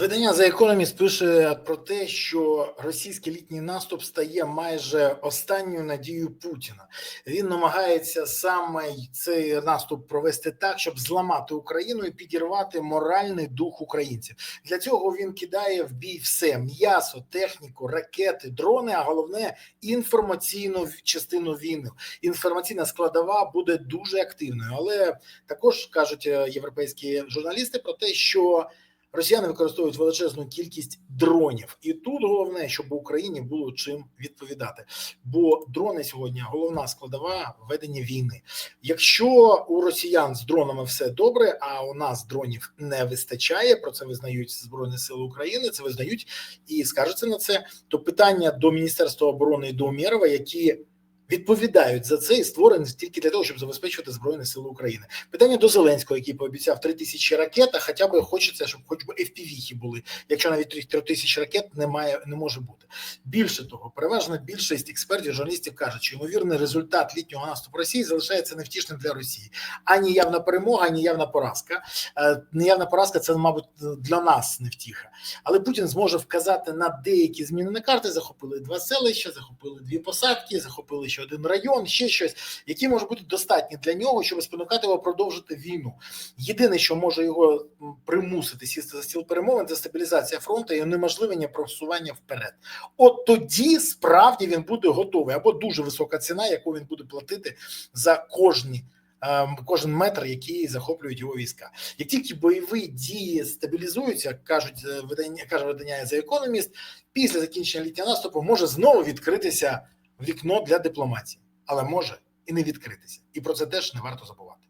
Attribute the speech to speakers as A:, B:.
A: Видання The Economist пише про те, що російський літній наступ стає майже останньою надією Путіна. Він намагається саме цей наступ провести так, щоб зламати Україну і підірвати моральний дух українців. Для цього він кидає в бій все: м'ясо, техніку, ракети, дрони. А головне інформаційну частину війни. Інформаційна складова буде дуже активною, але також кажуть е, європейські журналісти про те, що Росіяни використовують величезну кількість дронів, і тут головне, щоб Україні було чим відповідати. Бо дрони сьогодні головна складова ведення війни. Якщо у росіян з дронами все добре, а у нас дронів не вистачає, про це визнають Збройні Сили України. Це визнають і скажуться на це. То питання до Міністерства оборони і до Умєрова, які відповідають за це і створені тільки для того, щоб забезпечувати збройні сили України. Питання до Зеленського, який пообіцяв 3 тисячі ракет, а хоча б хочеться, щоб хоч би FPV були, якщо навіть 3 тисячі ракет немає, не може бути. Більше того, переважна більшість експертів, журналістів кажуть, що ймовірний результат літнього наступу Росії залишається невтішним для Росії. Ані явна перемога, ані явна поразка. Е, Неявна поразка це, мабуть, для нас невтіха. Але Путін зможе вказати на деякі зміни на карти. Захопили два селища, захопили дві посадки, захопили ще один район, ще щось, які можуть бути достатні для нього, щоб спонукати його продовжити війну. Єдине, що може його примусити сісти за стіл перемовин, це стабілізація фронту і унеможливлення просування вперед. От тоді справді він буде готовий або дуже висока ціна, яку він буде платити за кожні. ем, Кожен метр, який захоплюють його війська, як тільки бойові дії стабілізуються, кажуть е, видання, каже видання The Economist, після закінчення літнього наступу може знову відкритися вікно для дипломатії, але може і не відкритися, і про це теж не варто забувати.